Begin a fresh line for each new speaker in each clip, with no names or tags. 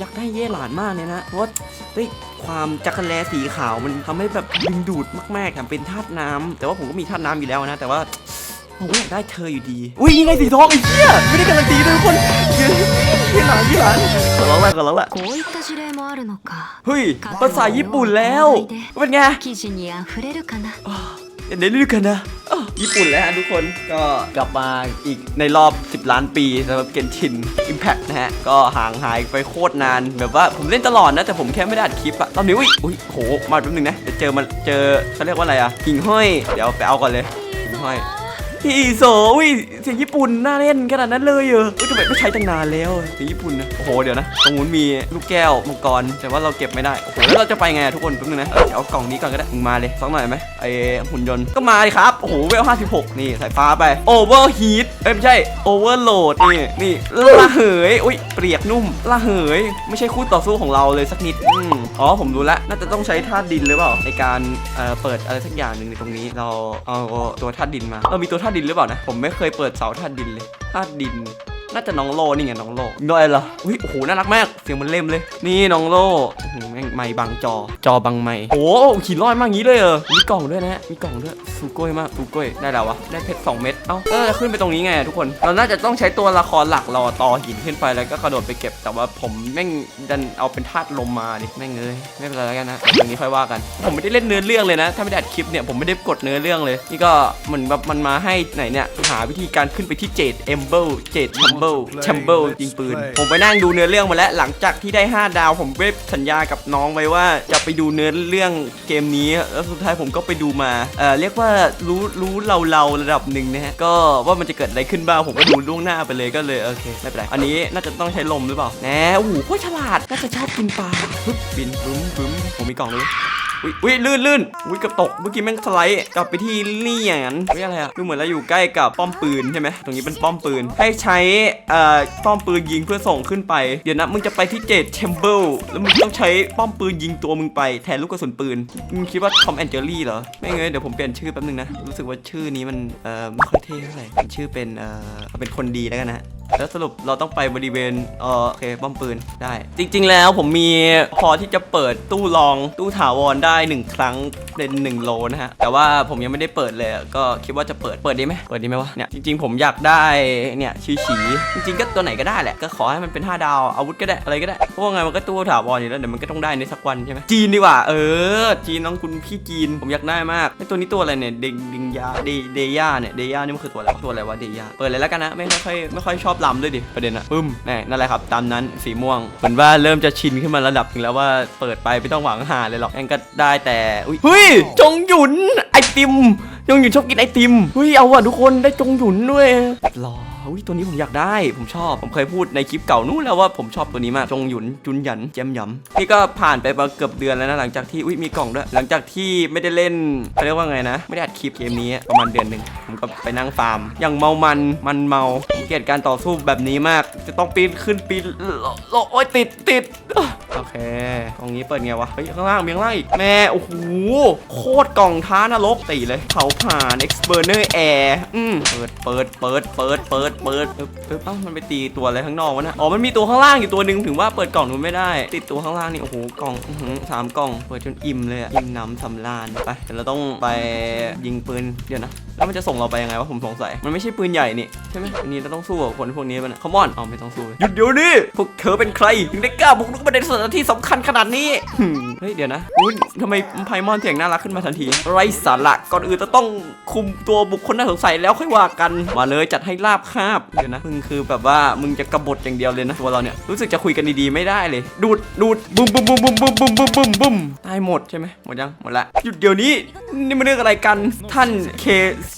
อยากได้เย่หลานมากเนี่ยนะ เพราะด้วยความจักรแลสีขาวมันทำให้แบบดึงดูดมากๆแถมเป็นธาตุน้ำ แต่ว่าผมก็มีธาตุน้ำอยู่แล้วนะ แต่ว่าผมอยากได้เธออยู่ดี อุ้ยยังไงสีทองไอ้เหี้ยไม่ได้การันตีเลยคนเยี่หลานยี่หลานขอร้องละขอร้องละเฮ้ยภาษาญี่ปุ่นแล้ว เป็นไง
ใน
ฤดูกาลนะอ้าวญี่ปุ่นแล้วฮะทุกคนก็กลับมาอีกในรอบ 10 ล้านปีสำหรับเกนชิน Impact นะฮะ ก็ห่างหายไปโคตรนาน แบบว่าผมเล่นตลอดนะ แต่ผมแค่ไม่ได้อัดคลิปอะตอนนี้อุ้ยอุ้ยโห มาแป๊บนึงนะเดี๋ยวเจอมาเจอเขาเรียกว่าอะไรอะหิ่งห้อย เดี๋ยวไปเอาก่อนเลยหิ่งห้อย พี่โซอุ้ยเสียงญี่ปุ่นน่าเล่นขนาดนั้นเลยเหรอเอ้ยทำไมไม่ใช้ตั้งนานแล้วเสียงญี่ปุ่นนะโอ้โหเดี๋ยวนะตรงนู้นมีลูกแก้วมังกรแต่ว่าเราเก็บไม่ได้โอ้โหแล้วเราจะไปไงอะทุกคนแป๊บนึงนะเดี๋ยวเอากล่องนี้ก่อนก็ได้มึงมาเลยสักหน่อยไหมไอหุ่นยนต์ก็มาเลยครับโอ้โหเวล56 นี่สายฟ้าไปโอเวอร์ฮีทเอ้ยไม่ใช่โอเวอร์โหลดนี่นี่ละเหยอุ้ยเปรียกนุ่มละเหยไม่ใช่คู่ต่อสู้ของเราเลยสักนิดอืมอ๋อผมรู้แล้วน่าจะต้องใช้ธาตุดินหรือเปล่าในการเอ่อเปิดอะไรสักอย่างหนึ่งในตรงนี้เราเอาตัวธาตุดินมาเรามีตัวธาตุดินหรือเปล่านะ ผมไม่เคยเปิดเสาธาตุดินเลยธาตุดิน น่าจะน้องโลนี่ไงน้องโลด้วยเหรออุ้ยโอ้โหน่ารักมากเสียงมันเล่มเลย นี่น้องโลอื้อหือแม่งไม้บังจอจอบังไม้โอ้โหขี่ลอยมากงี้เลยเหรอมีกล่องด้วยนะฮะมีกล่องด้วยซูโก้ยมากซูโก้ยได้แล้ววะได้เพชรสองเม็ดเอ้าเออขึ้นไปตรงนี้ไงทุกคนเราน่าจะต้องใช้ตัวละครหลักรอต่อหินขึ้นไปแล้วก็กระโดดไปเก็บแต่ว่าผมแม่งดันเอาเป็นธาตุลมมาดิแม่งเอ้ยไม่เป็นไรแล้วกันนะเดี๋ยวตรงนี้ค่อยว่ากัน ผมไม่ได้เล่นเนื้อเรื่องเลยนะ ถ้าไม่ได้อัดคลิปเนี่ยผมไม่ได้กดเนื้อเรื่องเลย นี่ก็เหมือนแบบมันมาให้ไหนเนี่ยหาวิธีการขึ้นไปที่เจดเอมเบิลเจดชัมเบิลแชมเบิลยิงปืน ผมไปนั่งดูเนื้อเรื่องมาแล้ว หลังจากที่ได้ 5 ดาว ผมได้สัญญากับน้องไว้ว่าจะไปดูเนื้อเรื่องเกมนี้ แล้วสุดท้ายผมก็ไปดูมาเอ่อเรียกว่ารู้รู้เราเราๆระดับหนึ่งนะฮะ ก็ว่ามันจะเกิดอะไรขึ้นบ้าง ผมก็ดูล่วงหน้าไปเลยก็เลยโอเคไม่เป็นไร อันนี้น่าจะต้องใช้ลมหรือเปล่าแหนโอ้โหโคตรฉลาด น่าจะชอบกินปลาปึ๊บบินบึ้มบึ้มผมมีกล่องเลย อุ้ยอุ้ยลื่นลื่นอุ้ยกับตก เมื่อกี้แม่งสไลด์กลับไปที่นี่ยนั้นอุ้ยอะไรอะดูเหมือนเราอยู่ใกล้กับป้อมปืนใช่ไหมตรงนี้เป็นป้อมปืน ให้ใช้เอ่อป้อมปืนยิงเพื่อส่งขึ้นไป เดี๋ยวนะมึงจะไปที่เจดแชมเบิลแล้วมึงต้องใช้ป้อมปืนยิงตัวมึงไปแทนลูกกระสุนปืน มึงคิดว่าทอมแอนเจอรี่เหรอ ไม่เงยเดี๋ยวผมเปลี่ยนชื่อแป๊บนึงนะ รู้สึกว่าชื่อนี้มันเอ่อไม่ค่อยเท่เท่าไหร่ชื่อเป็นเอ่อเป็นคนดีแล้วกันนะแล้วสรุปเราต้องไปบริเวณเออโอเคป้อมปืนได้ จริง ๆ แล้วผมมีพอที่จะเปิดตู้รองตู้ถาวรได้หนึ่งครั้งเป็น1โลนะฮะ แต่ว่าผมยังไม่ได้เปิดเลยก็คิดว่าจะเปิดเปิดดีไหมเปิดดีไหมวะเนี่ยจริง ๆ ผมอยากได้เนี่ยชีฉีจริงๆก็ตัวไหนก็ได้แหละก็ขอให้มันเป็น 5 ดาวอาวุธก็ได้อะไรก็ได้เพราะว่าไงมันก็ตู้ถาวรอยู่แล้วเดี๋ยวมันก็ต้องได้ในสักวันใช่ไหมจีนดีกว่าเออ จีนน้องคุณพี่จีนผมอยากได้มากไอตัวนี้ตัวอะไรเนี่ยเดงดิงยาเดเดย่าเนี่ยเดย่านี่มันคือตัวอะไรตัวอะไรวะเดย่าเปิดเลยแล้วกันนะไม่ค่อยไม่ค่อยชอบลำด้วยดิประเด็นอะปึ้มแน่นั่นแหละครับตามนั้นสีม่วงเหมือนว่าเริ่มจะชินขึ้นมาระดับหนึงแล้วว่าเปิดไปไม่ต้องหวังหาเลยหรอกแองก็ได้แต่อุ้ยเฮ้ยจงหยุนไอติมจงหยุนชอบกินไอติมเฮ้ยเอาว่ะทุกคนได้จงหยุนด้วยรอ อุ้ยตัวนี้ผมอยากได้ ผมชอบ ผมเคยพูดในคลิปเก่านู้นแล้วว่าผมชอบตัวนี้มากจงหยุนจุนหยันแจมหยำนี่ก็ผ่านไปมาเกือบเดือนแล้วนะหลังจากที่อุ้ยมีกล่องด้วย หลังจากที่ไม่ได้เล่นเขาเรียกว่าไงนะ ไม่ได้อัดคลิปเกมนี้ประมาณเดือนหนึ่งผมก็ไปนั่งฟาร์ม อย่างเมามันมันเมาเกลียดการต่อสู้แบบนี้มาก จะต้องปีนขึ้นปีนโลโลโอ้ยติดติดโอเคกล่องนี้เปิดไงวะเฮ้ยข้างล่างมีข้างล่างอีกแม่โอ้โหโคตรกล่องท้านรกตีเลยเผาผ่าน Exburner Air อืมเปิดเปิดเปิดเปิดเปิดเปิดปึ๊บปึ๊บเอ้ามันไปตีตัวอะไรข้างนอกวะนะอ๋อมันมีตัวข้างล่างอยู่ตัวหนึ่งถึงว่าเปิดกล่องนู้นไม่ได้ ติดตัวข้างล่างนี่โอ้โหกล่องอื้อหือสามกล่องเปิดจนอิ่มเลยอะอิ่มหน้ำสำราญไปเดี๋ยวเราต้องไปยิงปืนเดี๋ยวนะ แล้วมันจะส่งเราไปยังไงวะผมสงสัย มันไม่ใช่ปืนใหญ่นี่ใช่ไหมอันนี้เราต้องสู้กับคนพวกนี้ป่ะเนี่ยคอมอนอ๋อไม่ต้องสู้หยุดเดี๋ยวนี้พวกเธอเป็นใครถึงได้กล้าบุกรุกมาในสถานที่สำคัญขนาดนี้หึ่มเฮ้ยเดี๋ยวนะอุ้ยทำไมไพมอนเสียงน่ารักขึ้นมาทันที ไรสาระก่อนอื่นจะต้องคุมตัวบุคคลน่าสงสัยแล้วค่อยว่ากันมาเลยจัดให้ราบคาบเดี๋ยวนะมึงคือแบบว่ามึงจะกบฏอย่างเดียวเลยนะตัวเราเนี่ยรู้สึกจะคุยกันดีๆไม่ได้เลย ดูดดูดบุ้มบุ้มบุ้มบุ้มบุ้มบุ้มบุ้มบุ้มบุ้มตายหมดใช่ไหมหมดยังหมดละหยุดเดี๋ยวนี้นี่มันเรื่องอะไรกันท่านเค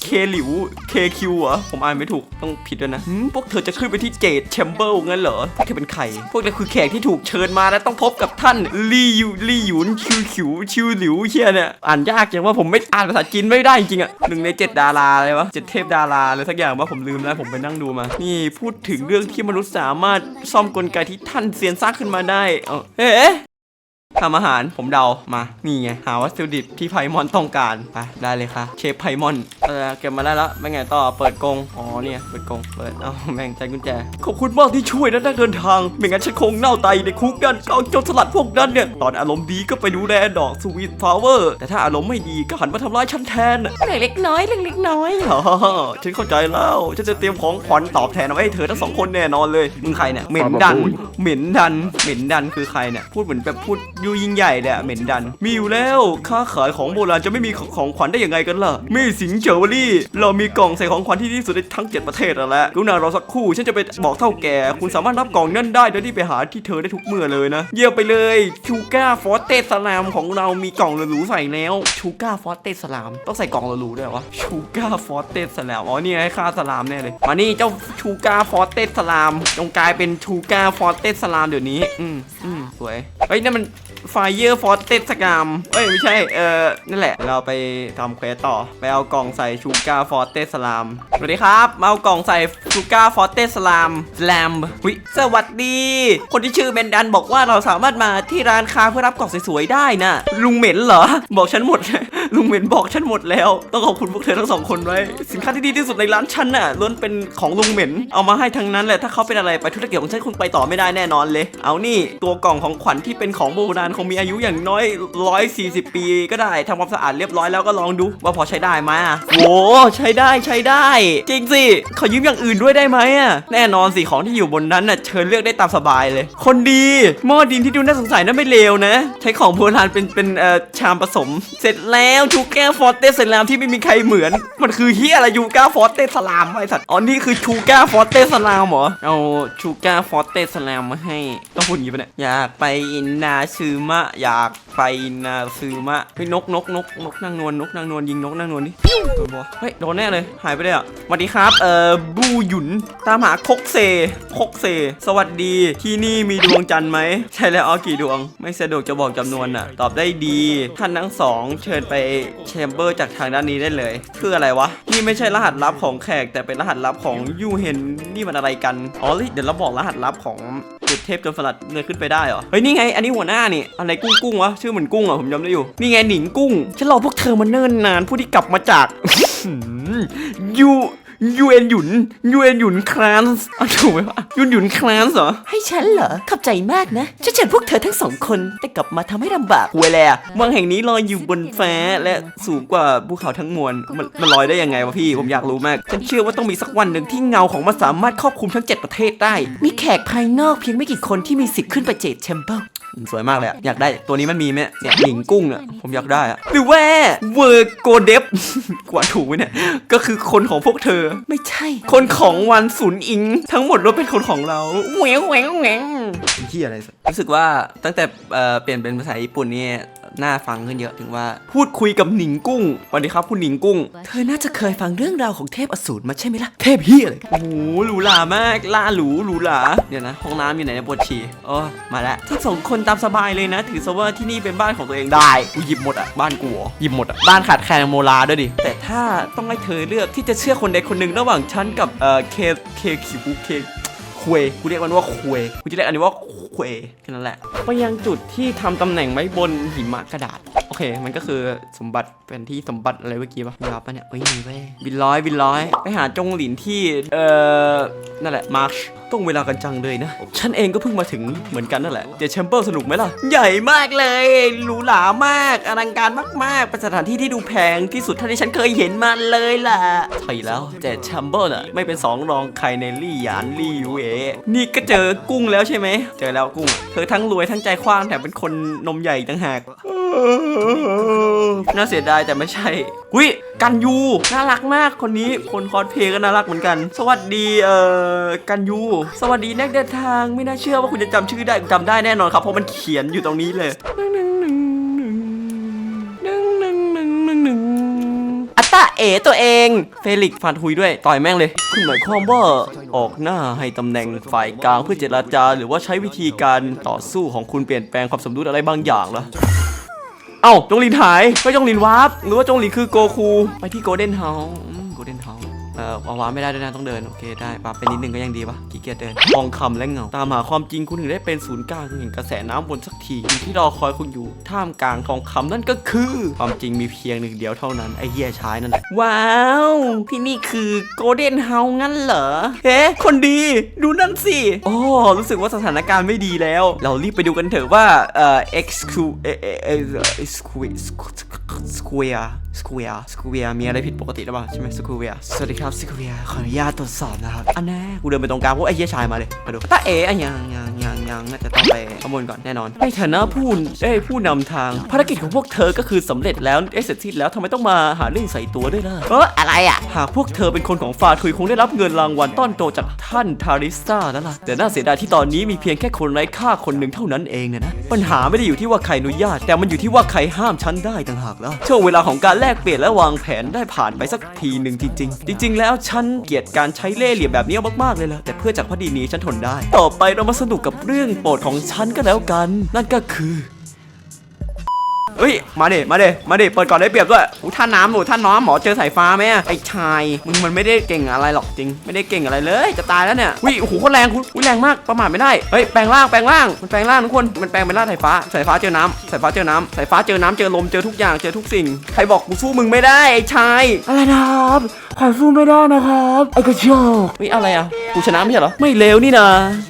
เคหลิวเคคิวเหรอผมอ่านไม่ถูกต้องผิดด้วยนะหืมพวกเธอจะขึ้นไปที่เจดแชมเบอร์งั้นเหรอพวกเธอเป็นใครพวกเราคือแขกที่ถูกเชิญมาและต้องพบกับท่านลี่ยูลี่หยุนคิวคิวชิวหลิวเฮียเนี่ยอ่านยากจังว่าผมไม่อ่านภาษาจีนไม่ได้จริงๆอะหนึ่งในเจ็ดดาราเลยวะเจ็ดเทพดาราเลยสักอย่างว่าผมลืมแล้วผมไปนั่งดูมา นี่พูดถึงเรื่องที่มนุษย์สามารถซ่อมกลไกที่ท่านเซียนสร้างขึ้นมาได้เอ้าเอ๊ะ ทำอาหารผมเดามานี่ไงหาวัตถุดิบที่ไพมอนต้องการไปได้เลยค่ะเชฟไพมอนเออเก็บมาได้แล้วเป็นไงต่อเปิดกรงอ๋อเนี่ยเปิดกรงเปิดเอาแม่งใจกุญแจขอบคุณมากที่ช่วยนะนักเดินทางไม่งั้นฉันคงเน่าตายในคุกนั่นเอาโจรสลัดพวกนั้นเนี่ยตอนอารมณ์ดีก็ไปดูแลดอกสวีทฟลาวเวอร์แต่ถ้าอารมณ์ไม่ดีก็หันมาทำร้ายฉันแทนเรื่องเล็กน้อยเรื่องเล็กน้อยอ๋อฉันเข้าใจแล้วฉันจะเตรียมของขวัญตอบแทนเอาไว้ให้เธอทั้งสองคนแน่นอนเลยมึงใครเนี่ยเหม็นดันเหม็นดันเหม็นดันคือใครเนี่ยพูดเหมือนแบบพูดยูยิ่งใหญ่เลยอะเหม็นดัน มีอยู่แล้วค้าขายของโบราณจะไม่มีของของขวัญได้ยังไงกันล่ะ มีสิงเจอรี่ เรามีกล่องใส่ของขวัญที่ดีที่สุดในทั้ง 7 ประเทศแล้วแหละกรุณาเราสักครู่ฉันจะไปบอกเท่าแก่ คุณสามารถรับกล่องนั่นได้โดยที่ไปหาที่เธอได้ทุกเมื่อเลยนะ เยี่ยมไปเลยชูก้าฟอสเตสลามของเรามีกล่องหรูๆใส่แล้วชูก้าฟอสเตสลามต้องใส่กล่องหรูๆด้วยเหรอวะชูก้าฟอสเตสลามอ๋อนี่ไงค่าสลามแน่เลยมานี่เจ้าชูก้าฟอสเตสลามจงกลายเป็นชูก้าฟอสเตสลามเดี๋ยวนี้ อืมอืมสวยเฮ้ยนั่นมัน ไฟเยอร์ฟอสเตสกามเอ้ย ไม่ใช่ เออนั่นแหละ เราไปทำเควสต่อ ไปเอากล่องใส่ชูก้าฟอสเตสลาม สวัสดีครับ เอากล่องใส่ชูก้าฟอสเตสลามแลมวิสวัสดี คนที่ชื่อเบนดันบอกว่าเราสามารถมาที่ร้านค้าเพื่อรับกล่องสวยๆได้นะลุงเหม็นเหรอ บอกฉันหมด ลุงเหม็นบอกฉันหมดแล้ว ต้องขอบคุณพวกเธอทั้งสองคนไว้ สินค้าที่ดีที่สุดในร้านฉันน่ะล้วนเป็นของลุงเหม็น เอามาให้ทั้งนั้นแหละ ถ้าเขาเป็นอะไรไปธุรกิจของฉันคงไปต่อไม่ได้แน่นอนเลย เอานี่ตัวกล่องของขวัญที่เป็นของโบราณคงมีอายุอย่างน้อย 140 ปีก็ได้ทำความสะอาดเรียบร้อยแล้วก็ลองดูว่าพอใช้ได้ไหมอะโอ้ใช้ได้ใช้ได้ จริงสิขอยืมอย่างอื่นด้วยได้ไหมอะแน่นอนสิของที่อยู่บนนั้นน่ะเชิญเลือกได้ตามสบายเลย คนดีหม้อดินที่ดูน่าสงสัยนั่นไม่เลวนะ ใช้ของโบราณเป็นเป็นเอ่อชามผสม เสร็จแล้วชูแก้วฟอร์เตสลามที่ไม่มีใครเหมือน มันคือเฮียอะไรยูก้าฟอร์เตสลามไอสัตว์อ๋อนี่คือชูก้าฟอร์เตสลามเหรอเอาชูก้าฟอร์เตสลามมาให้ต้องพูดอย่างนี้ปะเนี่ยอยากไปอินนาซึมะอยากไปนาซึมะเฮ้ยนกนกนกนกนางนวลนกนางนวลยิงนกนางนวลดิโดนปะวะเฮ้ยโดนแน่เลยหายไปเลยอะสวัสดีครับเอ่อบูหยุนตามหาคกเซคกเซ สวัสดีที่นี่มีดวงจันทร์ไหมใช่แล้วเอากี่ดวง ไม่สะดวกจะบอกจำนวนอะ ตอบได้ดีท่านทั้งสองเชิญไปแชมเบอร์จากทางด้านนี้ได้เลย คืออะไรวะนี่ไม่ใช่รหัสลับของแขกแต่เป็นรหัสลับของยูเฮนนี่มันอะไรกันอ๋อเดี๋ยวเราบอกรหัสลับของ เด็ดเทพจนสลัดเงยขึ้นไปได้เหรอ เฮ้ยนี่ไง อันนี้หัวหน้านี่ อะไรกุ้งกุ้งวะ ชื่อเหมือนกุ้งอะผมจำได้อยู่ นี่ไงหนิงกุ้ง ฉันรอพวกเธอมาเนิ่นนาน ผู้ที่กลับมาจากยู ยูเอ็นหยุนยูเอ็นหยุนคลานส์อะถูกไหมวะยุนหยุนคลานส์เหรอ
ให้ฉันเหรอขอบใจมากนะฉันเชิญพวกเธอทั้งสองคนแต่กลับมาทำให้ลำบาก
หวยแลเมืองแห่งนี้ลอยอยู่บนฟ้าและสูงกว่าภูเขาทั้งมวลมันมันลอยได้ยังไงวะพี่ผมอยากรู้มาก ฉันเชื่อว่าต้องมีสักวันหนึ่งที่เงาของมันสามารถครอบคลุมทั้ง 7 ประเทศได้
มีแขกภายนอกเพียงไม่กี่คนที่มีสิทธิ์ขึ้นไปเจดแชมเบอร์
สวยมากเลยอะอยากได้ตัวนี้มันมีไหมเนี่ยหนิงกุ้งอะผมอยากได้อะหรือว่าเวอร์โกเดฟกว่าถูกไหมเนี่ย ก็คือคนของพวกเธอ
ไม่ใช่
คนของวันศูนย์อิง ทั้งหมดล้วนเป็นคนของเราแหวงแหวงแหวงที่อะไรสักรู้สึกว่าตั้งแต่เอ่อเปลี่ยนเป็นภาษาญี่ปุ่นนี่ น่าฟังขึ้นเยอะถึงว่า พูดคุยกับหนิงกุ้งสวัสดีครับคุณหนิงกุ้ง
เธอน่าจะเคยฟังเรื่องราวของเทพอสูรมาใช่ไหมล่ะ
เทพเฮียเลยโอ้โหหรูหรามากล่าหรูหรูหราเดี๋ยวนะห้องน้ำอยู่ไหนนะปวดฉี่โอ้มาแล้วทั้งสองคนตามสบายเลยนะ ถือซะว่าที่นี่เป็นบ้านของตัวเองได้กูหยิบหมดอะบ้านกูเหรอหยิบหมดอะบ้านขาดแคลนโมลาด้วยดิแต่ถ้าต้องให้เธอเลือกที่จะเชื่อคนใดคนหนึ่งระหว่างฉันกับเอ่อเคเคคิวเค ควยกูเรียกมันว่าควยกูจะเรียกอันนี้ว่าควยแค่นั้นแหละ ไปยังจุดที่ทำตำแหน่งไว้บนหิมะกระดาษ โอเค มันก็คือสมบัติเป็นที่สมบัติอะไรเมื่อกี้ปะยาปะเนี่ยเฮ้ยมีเว้ยบินร้อยบินร้อยไปหาจงหลินที่เอ่อนั่นแหละมาร์ชต้องเวลากันจังเลยนะ ฉันเองก็เพิ่งมาถึงเหมือนกันนั่นแหละ เดี๋ยวแชมเบอร์สนุกไหมล่ะ ใหญ่มากเลย หรูหรามาก อลังการมากๆ เป็นสถานที่ที่ดูแพงที่สุดเท่าที่ฉันเคยเห็นมาเลยล่ะใช่แล้วแต่แชมเบอร์น่ะไม่เป็นสองรองใครในลี่หยานลี่ยูเอนี่ก็เจอกุ้งแล้วใช่ไหม เจอแล้วกุ้ง เธอทั้งรวยทั้งใจกว้างแถมเป็นคนนมใหญ่อีกต่างหากน่าเสียดายแต่ไม่ใช่วิกันยูน่ารักมากคนนี้คนคอสเพลย์ก็น่ารักเหมือนกัน สวัสดีเอ่อกันยูสวัสดีนักเดินทางไม่น่าเชื่อว่าคุณจะจำชื่อได้จำได้แน่นอนครับเพราะมันเขียนอยู่ตรงนี้เลย เอตัวเอง เฟลิกซ์ฟันทุยด้วย ต่อยแม่งเลยคุณหมายความว่าออกหน้าให้ตำแหน่งฝ่ายกลางเพื่อเจรจา หรือว่าใช้วิธีการต่อสู้ของคุณเปลี่ยนแปลงความสมดุลอะไรบางอย่างเหรอเอ้าจงหลินหายไม่จงหลินวาร์ปหรือว่าจงหลินคือโกคู ไปที่โกลเด้นเฮาส์โกลเด้นเฮาส์ เอ่อเอาว้าไม่ได้ด้วยนะต้องเดินโอเคได้ปรับไปนิดนึงก็ยังดีปะขี้เกียจเดินทองคำและเงาตามหาความจริงคุณถึงได้เป็นศูนย์กลางแห่งกระแสน้ำบนสักทีสิ่งที่รอคอยคุณอยู่ท่ามกลางทองคำนั่นก็คือ ความจริงมีเพียงหนึ่งเดียวเท่านั้นไอ้เหี้ยชายนั่นแหละว้าว ที่นี่คือโกลเด้นเฮางั้นเหรอเฮ้คนดีดูนั่นสิโอ้รู้สึกว่าสถานการณ์ไม่ดีแล้ว เรารีบไปดูกันเถอะว่าเอ่อ X Q เอเอเอเอสควีสควีร์สควีร์สควีร์มีอะไรผิดปกติหรือเปล่าใช่ไหมสควีร์สวัสดีครับสควีร์ขออนุญาตตรวจสอบนะครับอันแน่กูเดินไปตรงกลางพวกไอ้เหี้ยชายมาเลยมาดูตาเอ๋อะยังยังยัง ยังน่าจะต้องไปข้างบนก่อนแน่นอนในฐานะผู้เอ้ยผู้นำทางภารกิจของพวกเธอก็คือสำเร็จแล้วเอ้ยเสร็จสิ้นแล้วทำไมต้องมาหาเรื่องใส่ตัวด้วยล่ะ
เอออะไรอะ
หากพวกเธอเป็นคนของฟาทุยคงได้รับเงินรางวัลต้อนโตจากท่านทาริสตาแล้วล่ะแต่น่าเสียดายที่ตอนนี้มีเพียงแค่คนไร้ค่าคนหนึ่งเท่านั้นเองนะนะปัญหาไม่ได้อยู่ที่ว่าใครอนุญาต แต่มันอยู่ที่ว่าใครห้ามฉันได้ต่างหากแล้วช่วงเวลาของการแลกเปลี่ยนและวางแผนได้ผ่านไปสักทีหนึ่งจริง ๆ จริง ๆ แล้วฉันเกลียดการใช้เล่ห์เหลี่ยมแบบนี้มากๆเลยล่ะแต่เพื่อจากพอดีนี้ฉันทนได้ ต่อไปเรามาสนุกกับเรื่องื่องโปรดของฉันก็แล้วกัน นั่นก็คือ เฮ้ย มาเดมาเดมาเดเปิดก่อนได้เปรียบด้วยอู้ท่าน้ำหนูท่านน้องหมอเจอสายฟ้าไหมอะไอ้ชายมึงมันไม่ได้เก่งอะไรหรอกจริง ไม่ได้เก่งอะไรเลย จะตายแล้วเนี่ยวิโอ้โหโคตรแรงคุณอุ๊ยแรงมากประมาทไม่ได้เฮ้ยแปลงร่างแปลงร่างมันแปลงร่างทุกคนมันแปลงเป็นร่างสายฟ้าสายฟ้าเจอน้ำสายฟ้าเจอน้ำสายฟ้าเจอน้ำเจอลมเจอทุกอย่างเจอทุกสิ่งใครบอกกูสู้มึงไม่ได้ไอ้ชาย
อะไรนะครับขอสู้ไม่ได้นะครับไอ้กระจอก
เฮ้ยอะไรอะกูชนะไม่ใช่เหรอไม่เลวนี่นะ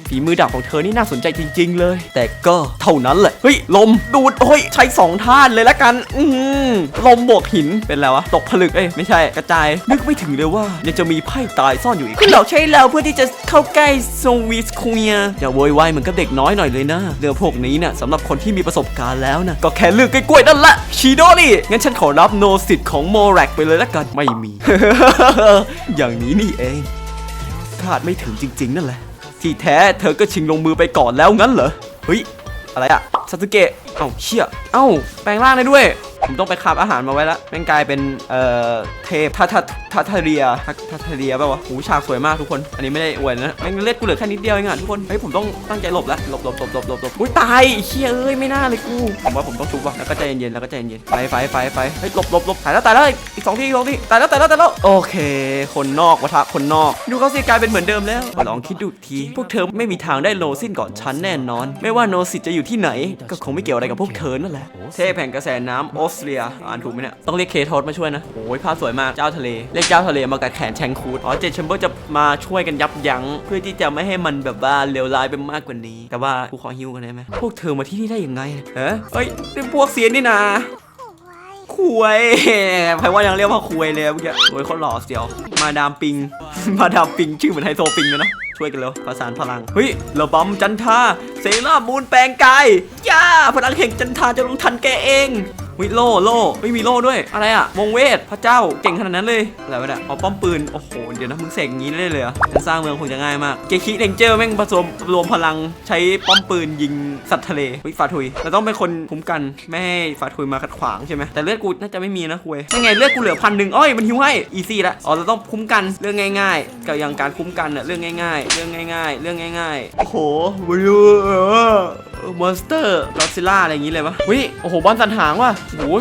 ฝีมือดาบของเธอนี่น่าสนใจจริง ๆ เลย แต่ก็เท่านั้นแหละเฮ้ยลมดูดเฮ้ยใช้สองท่านเลยละกัน อืมลมบวกหินเป็นแล้ววะตกผลึกเอ้ยไม่ใช่กระจาย นึกไม่ถึงเลยว่ายังจะมีไพ่ตายซ่อนอยู่อีกคุณหลอกใช้เราเพื่อที่จะเข้าใกล้โซวิสคูเนียอย่าโวยวายเหมือนกับเด็กน้อยหน่อยเลยนะเรื่องพวกนี้น่ะสำหรับคนที่มีประสบการณ์แล้วนะก็แค่เลือกกล้วยนั่นแหละชีโดนี่งั้นฉันขอรับโนสิทธิ์ของโมแรกไปเลยละกันไม่มี อย่างนี้นี่เองคาดไม่ถึงจริง ๆ นั่นแหละ ที่แท้เธอก็ชิงลงมือไปก่อนแล้วงั้นเหรอ เฮ้ย อะไรอะ ซาสึเกะเอ้าเชี่ยเอ้าแปลงร่างได้ด้วย ผมต้องไปคาบอาหารมาไว้ละแม่งกลายเป็นเอ่อเทพทัททัทเรียทัทัทเรียป่าวะหูฉากสวยมากทุกคน อันนี้ไม่ได้อวยนะแม่งเลือดกูเหลือแค่นิดเดียวเองอะทุกคนเฮ้ยผมต้องตั้งใจหลบล้วหลบหลบหลบหลบหลบหลบอุ้ยตายเชี่ยเอ้ยไม่น่าเลยกูผมว่าผมต้องชุบว่ะแล้วก็ใจเย็นๆแล้วก็ใจเย็นๆไฟไฟไฟไฟเฮ้ยหลบหลบหลบตายแล้วตายแล้วอีกสองทีอีกสองทีตายแล้วตายแล้วตายแล้วโอเค คนนอกวะทะคนนอกดูเขาสิกลายเป็นเหมือนเดิมแล้วลองคิดดูที พวกเธอไม่มีทางได้โนซินก่อนฉันแน่นอน ไม่ว่าโนซิตจะอยู่ที่ไหนก็คงไม่เกี่ยวอะไรกับพวกเธอนั่นแหละ เทพแห่งกระแสน้ำออสเตรีย อ่านถูกไหมเนี่ย ต้องเรียกเคทอสมาช่วยนะ โอ้ยภาพสวยมาก เจ้าทะเล เรียกเจ้าทะเลมากัดแขนแชงคูด อ๋อ เจดแชมเบอร์จะมาช่วยกันยับยั้ง เพื่อที่จะไม่ให้มันแบบว่าเลวร้ายไปมากกว่านี้ แต่ว่ากูขอฮิวกันได้ไหมพวกเธอมาที่นี่ได้ยังไงเฮ้ยเฮ้ยเป็นพวกเซียนนี่นาคุยใครว่ายังเรียกว่าคุยเลยเมื่อกี้โอ้ยเขาหล่อเสียว มาดามปิง มาดามปิงชื่อเหมือนไฮโซปิงเลยเนาะ ช่วยกันเร็วประสานพลังเฮ้ยระบำจันทาเซรามูนแปลงกายย่าพลังแห่งจันทาจะลงทันแกเอง วิโล่โล่ไม่มีโล่ด้วย อะไรอะวงเวทพระเจ้าเก่งขนาดนั้นเลยอะไรวะเนี่ยเอาป้อมปืนโอ้โหเดี๋ยวนะมึงเสกอย่างนี้ได้เลยเหรอการสร้างเมืองคงจะง่ายมากเกคิเดงเจอร์แม่งผสมรวมพลังใช้ป้อมปืนยิงสัตว์ทะเลวิฟาทุยเราต้องเป็นคนคุ้มกันไม่ให้ฟาทุยมาขัดขวางใช่ไหมแต่เลือดกูน่าจะไม่มีนะคุยยังไงเลือดกูเหลือพันหนึ่งอ้อยมันหิวให้อีซี่ละอ๋อเราต้องคุ้มกันเรื่องง่าย ๆ กับอย่างการคุ้มกันอะเรื่องง่าย ๆ เรื่องง่าย ๆ เรื่องง่ายๆโอ้โหวิว มอนสเตอร์ลอซิล่าอะไรอย่างงี้เลยปะวิโอ้โหบอลสันหางว่ะโอ้โห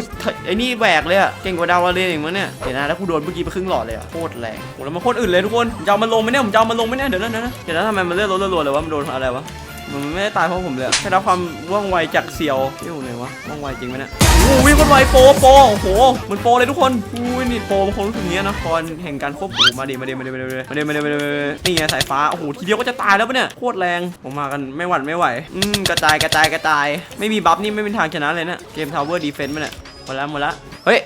ไอ้นี่แหวกเลยอะเก่งกว่าดาวาเลนอีกมั้งเนี่ยเดี๋ยวนะแล้วกูโดนเมื่อกี้ไปครึ่งหลอดเลยอะโคตรแรงโอ้แล้วมันโคตรอื่นเลยทุกคนจะเอามันลงไหมเนี่ยผมจะเอามันลงไหมเนี่ยเดี๋ยวนะเดี๋ยวนะเดี๋ยวนะทำไมมันเลือดลดเลือดรัวเลยวะมันโดนอะไรวะ มันไม่ได้ตายเพราะผมเลยอะแค่รับความว่องไวจากเซียวเที่ยวเลยวะว่องไวจริงไหมเนี่ยโอ้โหวิ่งคนไวโปรโปรโอ้โหเหมันโปรเลยทุกคนอุ้ยนี่โปรบางคนรู้สึกอย่างเงี้ยนะพรแห่งการควบคุมมาดิมาดิมาดิมาดิมาดิมาดิมาดิมาดินี่ไงสายฟ้าโอ้โหทีเดียวก็จะตายแล้วปะเนี่ยโคตรแรงผมมากันไม่หวั่นไม่ไหวอืมกระจายกระจายกระจาย ไม่มีบัฟนี่ไม่เป็นทางชนะเลยเนี่ยเกมทาวเวอร์ดีเฟนต์มันเนี่ยหมดแล้วหมดแล้วเฮ้ย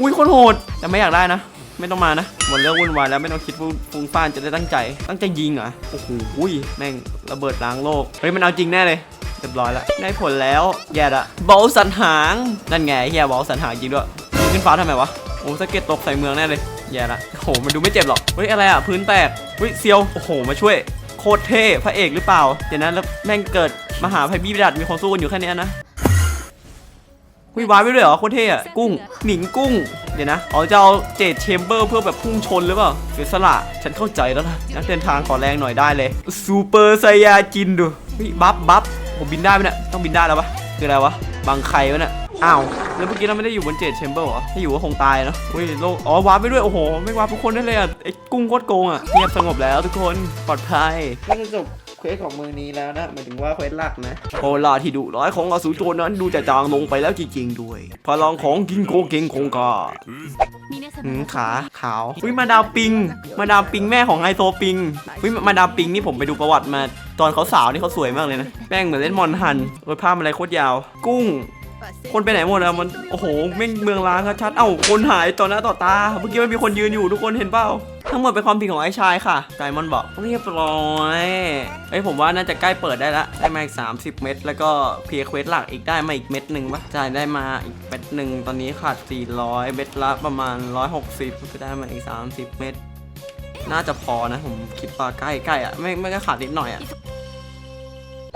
อุ้ยโคนโหดแต่ไม่อยากได้นะ ไม่ต้องมานะหมดเรื่องวุ่นวายแล้วไม่ต้องคิดฟุ้งฟ้านจะได้ตั้งใจ ตั้งใจยิงเหรอโอ้โหอุ้ยแม่งระเบิดล้างโลกเฮ้ยมันเอาจริงแน่เลยเรียบร้อยแล้วได้ผลแล้วแย่ละบอลสันหางนั่นไงเฮียบอลสันหางจริงด้วยขึ้นฟ้าทำไมวะโอ้สเก็ตตกใส่เมืองแน่เลยแย่ละโอ้โหมันดูไม่เจ็บหรอกเฮ้ยอะไรอะพื้นแตกเฮ้ยเซียวโอ้โหมาช่วยโคตรเท่พระเอกหรือเปล่าเดี๋ยวนะแล้วแม่งเกิดมหาภัยบีบิดัดมีคนสู้กันอยู่แค่นี้นะ คุยวายไปด้วยเหรอโคตรเท่อะกุ้งหนิงกุ้งเดี๋ยวนะอ๋อจะเอาเจดเชมเบอร์เพื่อแบบพุ่งชนหรือเปล่าเสียสละฉันเข้าใจแล้วนะนักเดินทางขอแรงหน่อยได้เลยซูเปอร์ไซยาจินดูเฮ้ยบัฟบัฟผมบินได้ไหมเนี่ยต้องบินได้แล้วปะคืออะไรวะบังใครวะเนี่ยโหอ้าวแล้วเมื่อกี้เราไม่ได้อยู่บนเจ็ดแชมเบอร์เหรอถ้าอยู่ก็คงตายเนาะอุ้ยโลกอ๋อวาร์ปไปด้วย โอ้โห ไม่วาร์ปทุกคนได้เลยอะไอ้กุ้งโคตรโกงอะ เงียบสงบแล้วทุกคน ปลอดภัยก็จะจบ เควสของมือนี้แล้วนะหมายถึงว่าเควสหลักนะโอลาที่ดุร้ายของอสูรโจรนั้นดูจะจางลงไปแล้วจริงๆด้วย พลังของกิงโกเกงคงกา
皆
หื
様
มขาขาวอุ้ยมาดามปิง มาดามปิงแม่ของไฮโซปิงอุ้ยมาดามปิงนี่ผมไปดูประวัติมา ตอนเขาสาวนี่เขาสวยมากเลยนะแม่งเหมือนเล่นมอนฮันโอ้ยภาพอะไรโคตรยาว กุ้ง คนไปไหนหมดอะมันโอ้โหแม่งเมืองล้างชัดเอ้าคนหายต่อหน้าต่อตาเมื่อกี้มันมีคนยืนอยู่ทุกคนเห็นเปล่าทั้งหมดเป็นความผิดของไอ้ชายค่ะไดมอนบอกเรียบร้อยเอ้ยผมว่าน่าจะใกล้เปิดได้ละได้มาอีก 30 เม็ดแล้วก็เพียร์เควสหลักอีกได้มาอีกเม็ดหนึ่งปะจ่ายได้มาอีกเม็ดหนึ่งตอนนี้ขาด 400 เม็ดละประมาณ 160ก็ได้มาอีก 30 เม็ดน่าจะพอนะผมคิดว่าใกล้ใกล้อะไม่ไม่ก็ขาดนิดหน่อยอะ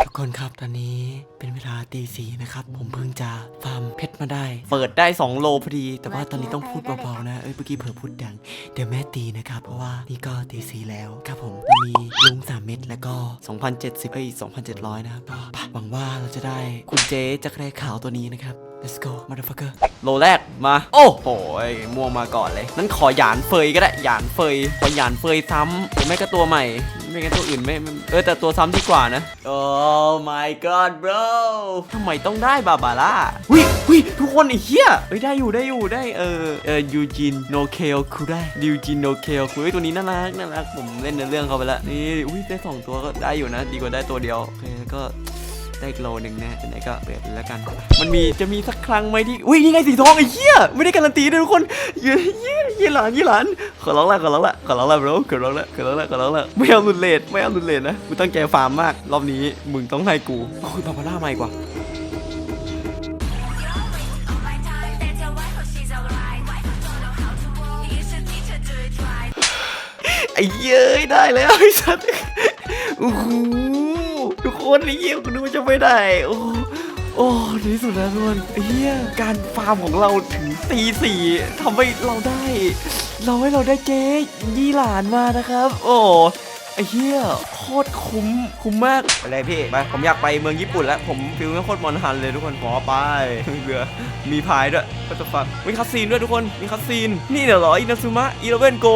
ทุกคนครับตอนนี้เป็นเวลาตีสี่นะครับ ผมเพิ่งจะฟาร์มเพชรมาได้ เปิดได้ 2 โลพอดี แต่ว่าตอนนี้ต้องพูดเบาๆนะเอ้ยเมื่อกี้เผลอพูดดัง เดี๋ยวแม่ตีนะครับ เพราะว่านี่ก็ตีสี่แล้วครับผมมีลุง 3 เม็ดแล้วก็ 2,070เอ้ย2,700 นะครับก็หวังว่าเราจะได้คุณเจ๊จักรแร้ขาวตัวนี้นะครับ let's go motherfucker โลแรกมา โอ้โหม่วงมาก่อนเลย นั้นขอหยานเฟยก็ได้หยานเฟยขอหยานเฟยซ้ำหรือไม่ก็ตัวใหม่ ไม่งั้นตัวอื่นไม่ไม่เออแต่ตัวซ้ำดีกว่านะ โอ้ my god bro ทำไมต้องได้บาบาร่าวิวิทุกคนไอ้เหี้ยเฮ้ยได้อยู่ได้อยู่ได้เออเออยูจินโนเคลคูได้ยูจินโนเคลคูตัวนี้น่ารักน่ารักผมเล่นในเรื่องเขาไปแล้วนี่อุ้ยได้สองตัวก็ได้อยู่นะ ดีกว่าได้ตัวเดียวโอเคแล้วก็ ได้อีกโลหนึ่งนะไหนก็เปิดแล้วกัน มันมีจะมีสักครั้งไหมที่อุ้ยนี่ไงสีทองไอ้เหี้ยไม่ได้การันตีด้วยทุกคนเหี้ยเหี้ยเหี้ยหลานเหี้ยหลานขอร้องละขอร้องละขอร้องละ bro ขอร้องละขอร้องละขอร้องละไม่เอาลุดเลทไม่เอาลุดเลทนะกูตั้งใจฟาร์มมากรอบนี้มึงต้องให้กูโอ้ยบาบาร่ามาอีกว่าไอ้เย้ยได้แล้วไอ้สัตว์โอ้โห นไอ้เหี้ยคุณนึกว่าจะไม่ได้ โอ้โหโอ้ในที่สุดแล้วทุกคนไอ้เหี้ยการฟาร์มของเราถึงตีสี่ทำให้เราได้ เราให้เราได้เจ๊ยี่หลานมานะครับ โอ้ไอ้เหี้ยโคตรคุ้มคุ้มมากไปเลยพี่ไปผมอยากไปเมืองญี่ปุ่นแล้ว ผมฟิลไม่โคตรมอนฮันเลยทุกคนขอไปเรือมีพายด้วยก็จะฟังมีคัสซีนด้วยทุกคนมีคัสซีน นี่เดี๋ยวหรออินาซึมะอีเลเวนโก